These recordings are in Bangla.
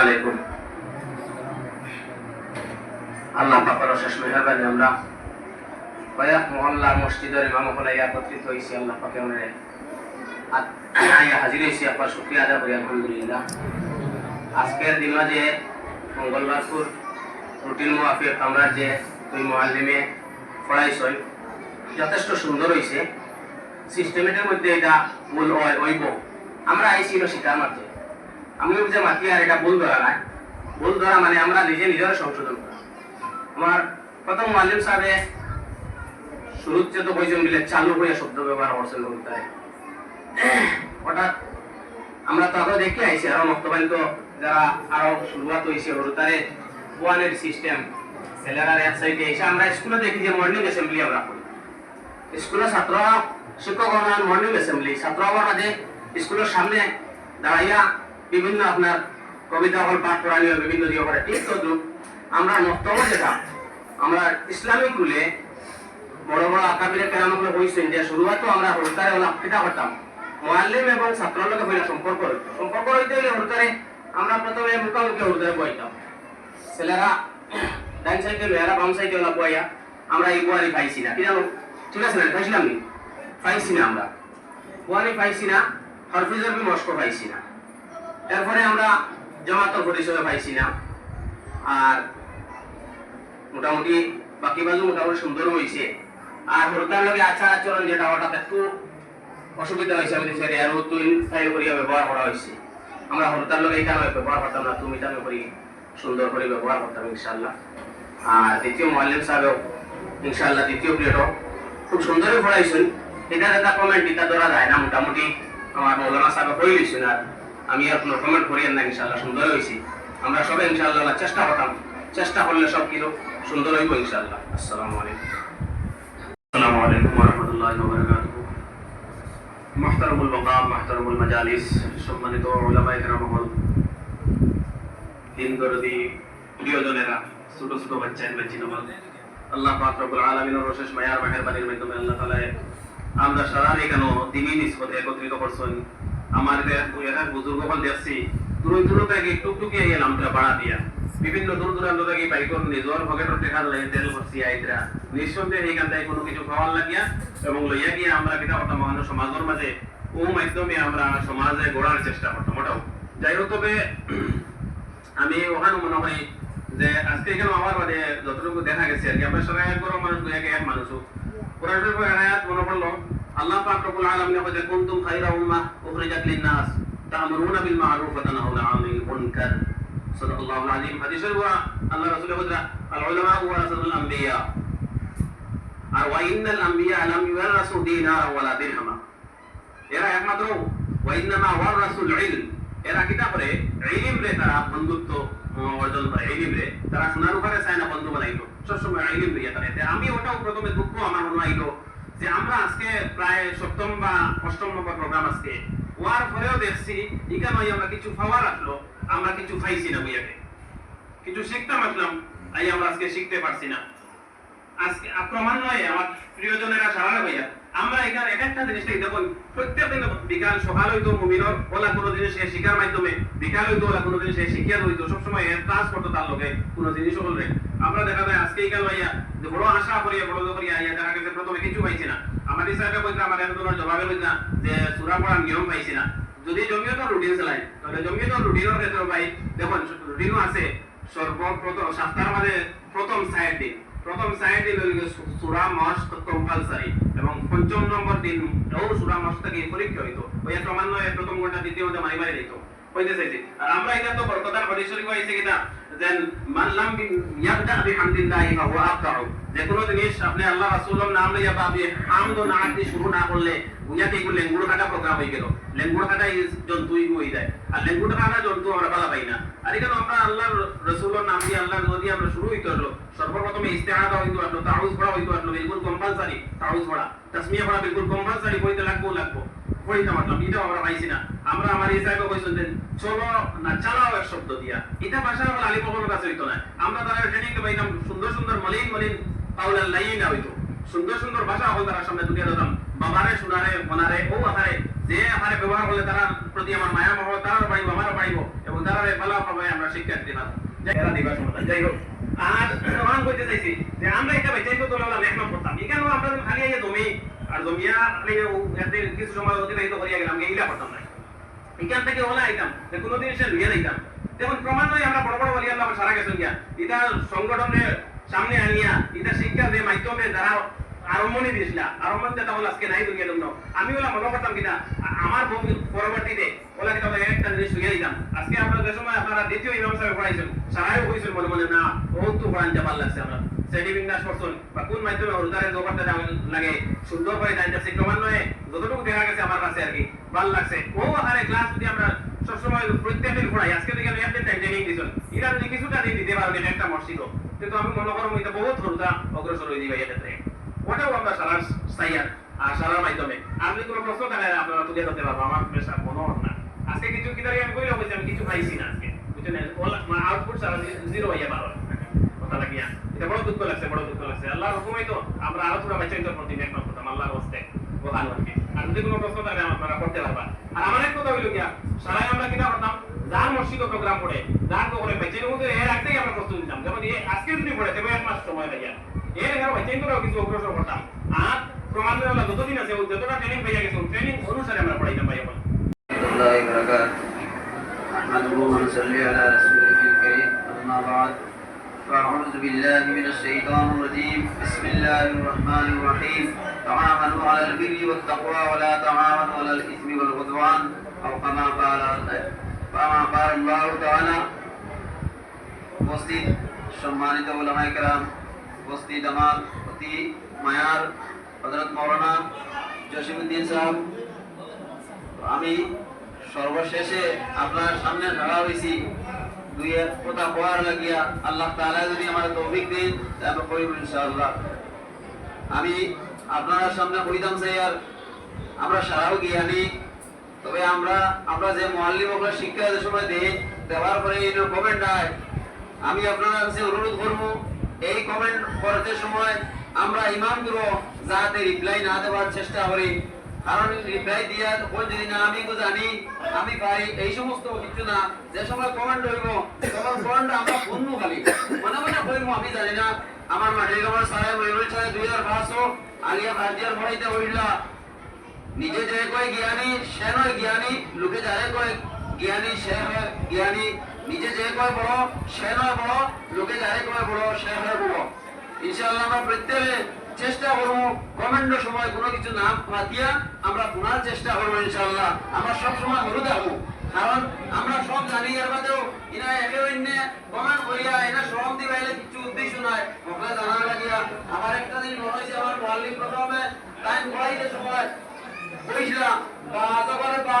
আলাইকুম। আল্লাহ পাকের অশেষ মেহরবানি, আমরা কয়েক মহল্লা মসজিদের ইমাম একত্রিত হয়েছি, আল্লাহ পাকে আইয়া হাজির হয়েছি, আপনার শুক্রিয়া আদা করি, আলহামদুলিল্লাহ। আজকের দিন যে মঙ্গলবারপুর রুটিন মুআফিক আমরা যে দুই মহাল্লিমে পড়াইছই যথেষ্ট সুন্দর হয়েছে সিস্টেমেটের মধ্যে এটা ভুল হয়, হইব। আমরা এটা শিকার মাত্র। আমি যে মাতি, আর এটা ভুল ধরা নাই। ভুল ধরা মানে আমরা নিজে নিজের সংশোধন আমার প্রথম মালিম সাহেবে শুরুতে তো বিলে চালু হয়ে শব্দ ব্যবহার করছেন কবিতায় হঠাৎ আমরা তো দেখে আইছি, আরও মক্তবান তো যারা আরও শুরুয়াত হয়েছে হরুতারে ওয়ানের সিস্টেম ছেলেরার এক সাইডে এসে আমরা স্কুলে দেখি যে মর্নিং অ্যাসেম্বলি আমরা করি। স্কুলে ছাত্র, শিক্ষক মর্নিং অ্যাসেম্বলি ছাত্র আমার মাঝে স্কুলের সামনে দাঁড়াইয়া বিভিন্ন আপনার কবিতা হল, পাঠ করানিও বিভিন্ন দিয়ে করে। ঠিক আমরা মক্তব্য যেটা, আমরা ইসলামিক রুলে বড় বড় আকাবিরে কেরামগুলো হয়েছেন যে শুরুয়াত আমরা হরতারে হলাম কিতা করতাম। মোয়াল্লিম এবং ছাত্রের লগে হইলে সম্পর্ক হইতো। সম্পর্ক হইতে হইলে হরতারে আমরা প্রথমে মুখামুখি হরতারে বইতাম। ছেলেরা ডান সাইডে মেয়েরা বাম সাইডে হলা বইয়া আমরা এই বুয়ারি পাইছি না। কি জানো? ঠিক আছে না? পাইছিলাম নি? পাইছি না আমরা। বুয়ারি পাইছি না হরফিজের বি মস্কো পাইছি না। এরপরে আমরা জামাত পরিষদে পাইছি না আর মোটামুটি বাকি বাজু মোটামুটি সুন্দর হয়েছে আর হরতার লগে আচার আচরণ যেটা হঠাৎ একটু অসুবিধা হয়েছে আমি দেখছি আর তুই স্থায়ী করিয়া ব্যবহার করা হয়েছে আমরা হরতার লগে এটা ব্যবহার করতাম না, তুমি তামে করি সুন্দর করে ব্যবহার করতাম ইনশাল্লাহ আর দ্বিতীয় মোয়াল্লিম সাহেব ইনশাল্লাহ দ্বিতীয় প্লেটও খুব সুন্দরই পড়াইছেন এটা একটা কমেন্ট এটা ধরা যায় না, মোটামুটি আমার মৌলানা সাহেব হয়ে গেছেন আর আমি কোনো কমেন্ট করি না ইনশাল্লাহ সুন্দর হয়েছি আমরা সবাই ইনশাল্লাহ চেষ্টা করতাম। চেষ্টা করলে সব কিছু সুন্দর হইব ইনশাল্লাহ আসসালামু আলাইকুম। আসসালামু আলাইকুম রাহমাতুল্লাহি মাহতারামুল মাকাম, মাহতারামুল মাজালিস, সম্মানিত উলামায়ে কেরাম মহল দিন দরদি প্রিয়জনেরা, ছোট ছোট বাচ্চা বাচ্চি নমাল আল্লাহ পাক রব্বুল আলামিনের অশেষ মায়ার মেহেরবানির মাধ্যমে আল্লাহ তাআলা আমরা সারা কেন দিনই নিসবতে একত্রিত করছেন। আমার এখানে বুজুর্গ দেখছি দূর দূর থেকে একটু গিয়ে এলাম বাড়া দিয়া। বিভিন্ন দূর দূরান্ত থেকে বাইকর নিজর পকেটর টেকা লই তেল ভরছি আইতরা। নিঃসন্দেহে এইখান থেকে কোনো কিছু খাওয়ার লাগিয়া এবং লইয়া গিয়ে আমরা কিতা করতাম আমাদের সমাজের মাঝে ও মাধ্যমে আমরা সমাজে গড়ার চেষ্টা করতাম ওটাও যাই হোক, তবে আমি ওখানে মনে করি যে আজকে এখানে আমার মানে যতটুকু দেখা গেছে আর কি, আমরা সবাই এক বড় মানুষ এক মানুষ। কোরআন শরীফের মনে পড়ল। আল্লাহ পাক রব্বুল আলামিন বলে কুনতুম খায়রা উম্মাহ উখরিজাত লিন-নাস তা'মুরুনা বিল মা'রুফ ওয়া তানহাউনা 'আনিল মুনকার সাল্লাল্লাহু আলাইহি হাদিসের ওয়া আল্লাহ রাসূল বলে আল উলামা ওয়ারাসাতুল আম্বিয়া আর ওয়া ইন্নাল আম্বিয়া লাম ইউরাসু দিনারা ওয়ালা দিরহামা এরা একমাত্র ওয়া ইন্নামা ওয়ারাসুল ইলম এরা কিতা করে ইলম রে তারা বন্ধুত্ব অর্জন করে ইলম রে তারা সোনার উপরে চায় না বন্ধু বানাইলো সবসময় ইলম দিয়ে তারা এতে আমি ওটাও প্রথমে দুঃখ আমার মনে হইলো যে আমরা আজকে প্রায় সপ্তম বা অষ্টম নম্বর প্রোগ্রাম আজকে। ওয়ার পরেও দেখছি এখানে আমরা কিছু পাওয়ার আসলো, আমরা কিছু খাইছি না বইয়াকে। কিছু শিখতাম আসলাম আই আমরা আজকে শিখতে পারছি না। আজকে ক্রমান্বয়ে আমার প্রিয়জনেরা সারা ভাইয়া আমরা এখানে এক একটা জিনিস দেখুন প্রত্যেক দিন বিকাল সকাল হইতো মুমিনর, ওলা কোনো জিনিস সে শিকার মাধ্যমে বিকাল হইতো ওলা কোনো জিনিস সে শিখিয়া হইতো, সবসময় ক্লাস করতো তার লগে কোনো জিনিস হলে আমরা দেখা যায় আজকে এখানে ভাইয়া, যে বড় আশা করিয়া, বড় করিয়া আইয়া দেখা গেছে, প্রথমে কিছু পাইছি না। আমার হিসাবে কইতে আমার একজনের জবাবে কইতে না, যে সুরা পড়ার নিয়ম পাইছি না। যদি জমিয়ত রুটিন চালাই তাহলে জমিয়ত রুটিনের ক্ষেত্রে ভাই, দেখুন, রুটিনও আছে, সর্বপ্রথম, সপ্তাহের মাঝে প্রথম সাইড দিন। প্রথম সাইড দিন সুরা মাস কম্পালসারি পঞ্চম নম্বর দিন। ঢৌ সুরা মাস থেকে পরীক্ষা হইতো। ওই ক্রমান্বয়ে প্রথম ঘণ্টা, দ্বিতীয় ঘণ্টা মারি মারি দিত। আর আমরা এটা তো বরকতার হরিশ্বরী কিনা? যেন মানলাম বিহামদিল্লাহি আফতাহু যে কোনো জিনিস আপনি আল্লাহ রাসূলের নাম লইয়া বা আপনি হামদ নাত শুরু না করলে বুঝাতে করলে গুলো কাটা প্রোগ্রাম হয়ে গেল। লেঙ্গুড় কাটা জন্তু হয়ে যায় আর লেঙ্গুড় কাটা জন্তু আমরা পালা পাই না। আর এখানে আমরা আল্লাহ রসুলের নাম দিয়ে আল্লাহ যদি আমরা শুরু হইতে হলো। সর্বপ্রথমে ইস্তেহাদা হইতো আসলো তাউজ পড়া হইতো আসলো বিলকুল কম্পালসারি তাউজ পড়া। তাসমিয়া পড়া বিলকুল কম্পালসারি পড়িতে লাগবো লাগবো। পড়িতে পারলাম এটাও আমরা পাইছি না। আমরা আমার হিসাবে কইছেন যে, চলো না, চালাও এক শব্দ দিয়া। এটা ভাষা হলো আলী কখনো কাছে হইতো না। আমরা তারা ট্রেনিং পাইতাম, সুন্দর সুন্দর মলিন মলিন পাউলার লাইন হইতো। সুন্দর সুন্দর ভাষা হল তারা সামনে তুলিয়া দিতাম। বাবারে শুনারে মনারে, ও আহারে। যে আহারে ব্যবহার করলে তারা প্রতি আমার মায়া মহ তারাও পাইব আমারও পাইব এবং দ্বারা ভালোভাবে আমরা শিক্ষা দিতে পারব এরা যাই হোক, আর আমি কইতে চাইছি যে আমরা এটা বেঁচে তো তোলা মেহনত করতাম এখানেও আমরা খালি এই জমি, আর জমিয়া খালি কিছু সময় অতিবাহিত করিয়া গেলাম এইগুলা করতাম না এখান থেকে ওলা আইতাম, যে কোনো জিনিসে লুইয়া দিতাম যেমন ক্রমান্বয়ে আমরা বড় বড় বলিয়া আমরা সারা গেছেন গিয়া। এটা সংগঠনের সামনে আনিয়া এটা শিক্ষা যে মাধ্যমে যারা আরম্ভনি দিয়েছিল। আরম্ভন যেটা হলো আজকে নাই দুনিয়া জন্য আমি ওলা মনে করতাম কিনা আমার পরবর্তীতে ওলা ওলা একটা জিনিস লুইয়া দিতাম। আজকে আপনারা যে সময় আপনারা দ্বিতীয় ইমাম সাহেব পড়াইছেন, সারাই হয়েছিল মনে মনে, না ও তো পড়ান যাবার লাগছে আমরা। সেটি বিন্যাস করছেন, বা কোন মাধ্যমে লাগে, সুন্দর করে ক্রমান্বয়ে যতটুকু দেখা গেছে আমার কাছে আর কি, ভালো লাগছে। ও আরে ক্লাস যদি আমরা সবসময় প্রত্যেক দিন পড়াই, আজকে থেকে আমি একদিন টাইম ট্রেনিং এরা যদি কিছুটা দিতে পারেন একটা মসজিদ কিন্তু আমি মনে করব এটা বহুত হরুদা অগ্রসর হয়ে দিবে এই ক্ষেত্রে। ওটাও আমরা সারা সাইয়ার আর সারার মাধ্যমে যদি কোনো প্রশ্ন থাকে আপনারা তুলে ধরতে পারব আমার পেশা মনে হয় না আজকে কিছু কি আমি কইলে বলছি আমি কিছু পাইছি না আজকে বুঝছেন আউটপুট সারা জিরো হইয়া পারো কথা লাগিয়া এটা বড় দুঃখ লাগছে বড় দুঃখ লাগছে আল্লাহর হুকুমই তো আমরা আরও আল্লাহর হস্তে আর যদি কোনো প্রশ্ন থাকে আপনারা করতে পারবা আর আমার এক কথা হইল গিয়া সারাই আমরা কিনা করতাম যার মসজিদ প্রোগ্রাম পড়ে যার করে বাচ্চার এর আগতেই আমরা প্রস্তুতি নিতাম যেমন আজকে যদি পড়ে তবে এক মাস সময় লাগিয়া এর এখানে বাচ্চাই করেও কিছু অগ্রসর করতাম আর ক্রমান্বয়ে আমরা যতদিন আছে ওই যতটা ট্রেনিং পেয়ে গেছে ট্রেনিং অনুসারে আমরা পড়াইতাম ভাই এখন الله وبركاته نحمده ونصلي على رسوله الكريم أما بعد فأعوذ بالله من الشيطان الرجيم بسم الله الرحمن الرحيم تعاونوا على البر والتقوى ولا تعاونوا على الإثم والعدوان أو كما قال كما قال الله تعالى উপস্থিত সম্মানিত ওলামায়ে কেরাম উপস্থিত আমার অতি মায়ার হযরত মাওলানা জসিমউদ্দিন সাহেব। আমি সর্বশেষে আপনার সামনে দাঁড়া হয়েছি দুই এক কথা হওয়ার লাগিয়া আল্লাহ তাআলা যদি আমার তৌফিক দিন, তাহলে করিব ইনশাআল্লাহ। আমি আপনার সামনে কইতাম স্যার, আমরা সারাও জ্ঞানী, তবে আমরা আমরা যে মুআল্লিম আমরা শিক্ষা সময় দেই দেওয়ার পরে এই কমেন্ট আয় আমি আপনার কাছে অনুরোধ করব এই কমেন্ট করতে সময় আমরা ইমামগুলো যাতে রিপ্লাই না দেওয়ার চেষ্টা করি। কারণ রিপ্লাই কোন যদি না আমি জানি, আমি পাই এই সমস্ত কিছু না। যে সময় কমেন্ট হইব তখন কমেন্ট আমরা খালি। মনে মনে আমি জানি না। আমার মাটির সাহেব দুই হাজার পাঁচশো, আলিয়া নিজে যে কয় জ্ঞানী, সে নয় জ্ঞানী, লোকে যারে কয় জ্ঞানী, সে জ্ঞানী। নিজে যে কয় বড়, সে নয় বড়, লোকে যারে কয় বড়, সে হয় বড়। ইনশাআল্লাহ আমরা প্রত্যেকে চেষ্টা করব কমেন্ট সময় কোনো কিছু নাম পাতিয়া আমরা শোনার চেষ্টা করব ইনশাআল্লাহ। আমরা সব সময় হলু থাকব কারণ আমরা সব জানি এর বাদেও ইনা একে অন্য কমেন্ট করিয়া এনা শ্রম দিবাইলে কিছু উদ্দেশ্য নাই। ওগুলা জানার লাগিয়া আমার একটা দিন মনে হয়েছে আমার মহাল্লিক প্রথমে টাইম পড়াইতে সময় বুঝলাম বা জবর বা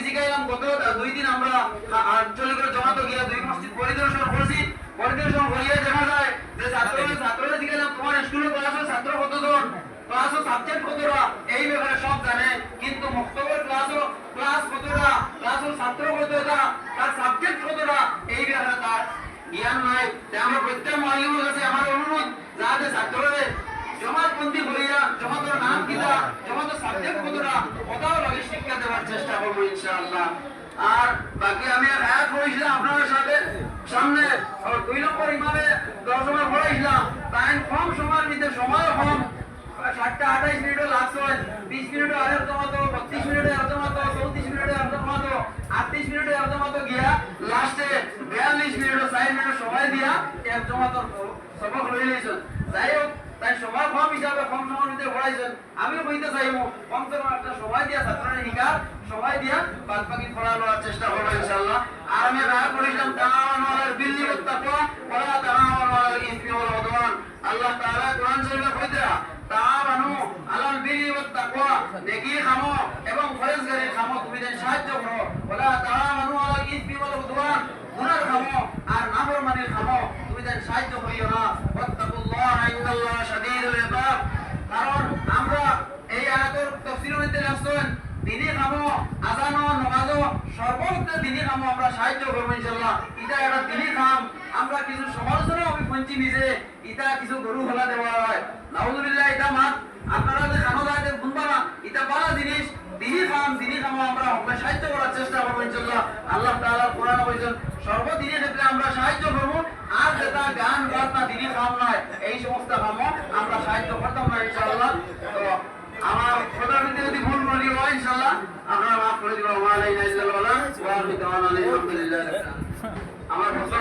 আমি গত দুই দিন আমরা আ- আঞ্চলিক গিয়া দুই মসজিদ পরিদর্শন করছি। পরিদর্শন করিয়া দেখা যায় যে ছাত্র ছাত্ররা জিগাইলাম তোমার স্কুলে ক্লাসে ছাত্র কতজন? ক্লাস ও সাবজেক্ট কতটা? এই ব্যাপারে সব জানে। কিন্তু মুক্তবর ক্লাস ও ক্লাস কতটা? ক্লাস ও ছাত্র কতটা? তার সাবজেক্ট কতটা? এই ব্যাপারে তার জ্ঞান নাই। আমরা প্রত্যেক মহিলার কাছে আমার অনুরোধ যাতে ছাত্রদের জমাতবন্দি করিয়া জমাতের নাম কিনা জমাতের সাবজেক্ট কতটা কোথাও লাগে শিক্ষা দেওয়ার চেষ্টা করব ইনশাআল্লাহ। আর বাকি আমি আর এক পড়েছিলাম আপনাদের সাথে। সামনে দুই নম্বর ইমামে দশ সময় পড়াইছিলাম। তাই কম, সময়ের মধ্যে সময় কম। ষাটটা আঠাইশ মিনিটও লাস্ট হয়। বিশ মিনিটও আরেক জমাতো, বত্রিশ মিনিটে এক জমাতো, চৌত্রিশ মিনিটে এক জমাতো, আটত্রিশ মিনিটে এক জমাতো গিয়া লাস্টে বিয়াল্লিশ মিনিটও, চার মিনিট সময় দিয়া এক জমাতো সবক লই লইছেন যাই হোক তাই সবার কম হিসাবে কম সমন্বিতে পড়াইছেন। আমিও বুঝতে চাইব। কম একটা সবাই দিয়া ছাত্রের শিকার সবাই দিয়া বাদ বাকি পড়ানোর চেষ্টা করব ইনশাল্লাহ আর আমি রায় করেছিলাম তারা বিল্লি উত্তাপন পড়া ভগবান আল্লাহ তাহলে কোরআন শরীফে তা মানু, আলাল বিল্লি উত্তাপন দেখি খামো এবং ফরেজগারি খামো, তুমি সাহায্য করো। বলা তাহা মানু, আলাল ইসমি ভগবান গুনার খামো আর নামর মানে খামো, তুমি সাহায্য করিও না। আল্লাহ সাহায্য করব ইনশাল্লাহ ইটা একটা তিনি খাম আমরা কিছু সমালোচনা আমি শুনছি নিজে ইটা কিছু গরু হলা দেওয়া হয়। নাউজুবিল্লাহ এটা মাত। আপনারা যে আলহামদুলিল্লাহ আমার আমার